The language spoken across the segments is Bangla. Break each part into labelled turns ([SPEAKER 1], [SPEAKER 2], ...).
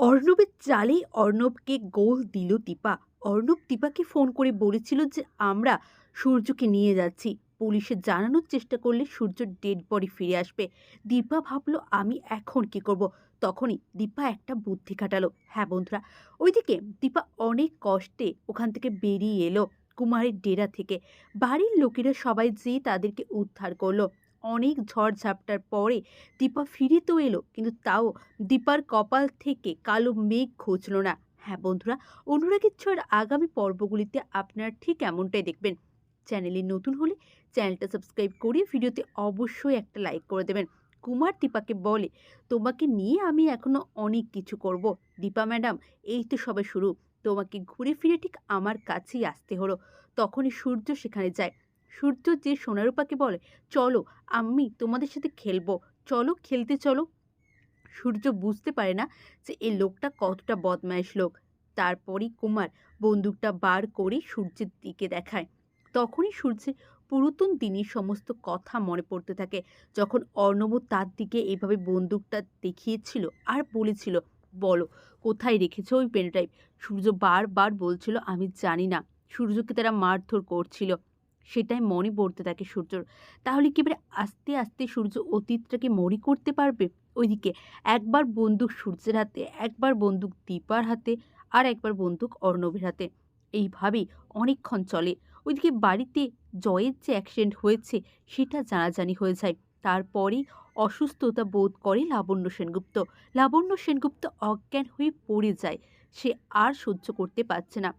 [SPEAKER 1] অর্ণবের চালেই অর্ণবকে গোল দিল দীপা। অর্ণব দীপাকে ফোন করে বলেছিল যে, আমরা সূর্যকে নিয়ে যাচ্ছি। পুলিশে জানানোর চেষ্টা করলে সূর্যর ডেড বডি ফিরে আসবে। দীপা ভাবলো, আমি এখন কি করব? তখনই দীপা একটা বুদ্ধি খাটালো। হ্যাঁ বন্ধুরা, ওইদিকে দীপা অনেক কষ্টে ওখান থেকে বেরিয়ে এলো কুমারের ডেরা থেকে। বাড়ির লোকেরা সবাই যেয়ে তাদেরকে উদ্ধার করল। অনেক ঝড় ঝাপটার পরে দীপা ফিরে তো এলো, কিন্তু তাও দীপার কপাল থেকে কালো মেঘ ঘুচল না। হ্যাঁ বন্ধুরা, অনুরাগের ছোঁয়ার আগামী পর্বগুলিতে আপনারা ঠিক এমনটাই দেখবেন। চ্যানেলে নতুন হলে চ্যানেলটা সাবস্ক্রাইব করে ভিডিওতে অবশ্যই একটা লাইক করে দেবেন। কুমার দীপাকে বলে, তোমাকে নিয়ে আমি এখনও অনেক কিছু করব। দীপা ম্যাডাম, এই তো সবে শুরু। তোমাকে ঘুরে ফিরে ঠিক আমার কাছেই আসতে হলো। তখনই সূর্য সেখানে যায়। সূর্য যে সোনারূপাকে বলে, চলো, আমি তোমাদের সাথে খেলব। চলো, খেলতে চলো। সূর্য বুঝতে পারে না যে এই লোকটা কতটা বদমাইশ লোক। তারপরই কুমার বন্দুকটা বার করে সূর্যের দিকে দেখায়। তখনই সূর্যের পুরাতন দিনের সমস্ত কথা মনে পড়তে থাকে। যখন অর্ণব তার দিকে এভাবে বন্দুকটা দেখিয়েছিল আর বলেছিল, বলো, কোথায় রেখেছো ওই পেনড্রাইভ? সূর্য বারবার বলছিল, আমি জানি না। সূর্যকে তারা মারধর করছিল। সেটাই মনে পড়তে থাকে সূর্যর তাহলে কি এবারে আস্তে আস্তে সূর্য অতীতটাকে মরি করতে পারবে? ওইদিকে একবার বন্দুক সূর্যের হাতে, একবার বন্দুক দীপার হাতে, আর একবার বন্দুক অর্ণবের হাতে। এইভাবেই অনেকক্ষণ চলে। ওইদিকে বাড়িতে জয়ের যে অ্যাক্সিডেন্ট হয়েছে, সেটা জানাজানি হয়ে যায়। তারপরেই অসুস্থতা বোধ করে লাবণ্য সেনগুপ্ত। লাবণ্য সেনগুপ্ত অজ্ঞান হয়ে পড়ে যায়। সে আর সহ্য করতে পারছে না।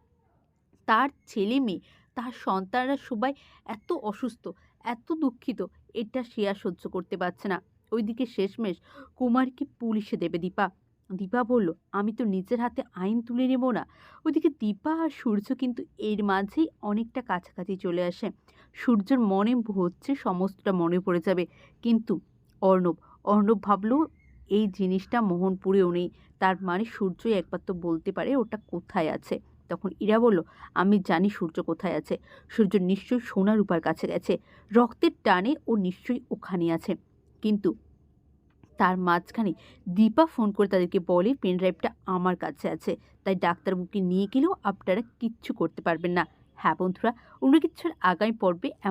[SPEAKER 1] তার ছেলে মেয়ে তার সন্তানরা সবাই এত অসুস্থ, এত দুঃখিত, এটা সে আর সহ্য করতে পারছে না। ওইদিকে শেষমেশ কুমারকে পুলিশে দেবে দীপা। দীপা বলল, আমি তো নিজের হাতে আইন তুলে নেব না। ওইদিকে দীপা আর সূর্য কিন্তু এর মাঝেই অনেকটা কাছাকাছি চলে আসে। সূর্যের মনে হচ্ছে সমস্তটা মনে পড়ে যাবে। কিন্তু অর্ণব অর্ণব ভাবলো, এই জিনিসটা মোহনপুরেও নেই। তার মানে সূর্যই একবার তো বলতে পারে ওটা কোথায় আছে? তখন ইরা বলল, আমি জানি সূর্য কোথায় আছে। সূর্য নিশ্চয়ই সোনা রূপার কাছে গেছে। রক্তের টানে ও নিশ্চয়ই ওখানে আছে। কিন্তু তার মাঝখানে দীপা ফোন করে তাদেরকে বলে, পেন ড্রাইভটা আমার কাছে আছে। তাই ডাক্তারবাবুকে নিয়ে গেলেও আপনারা কিচ্ছু করতে পারবেন না। হ্যাঁ বন্ধুরা, অন্য কিছুর আগামী পর্বে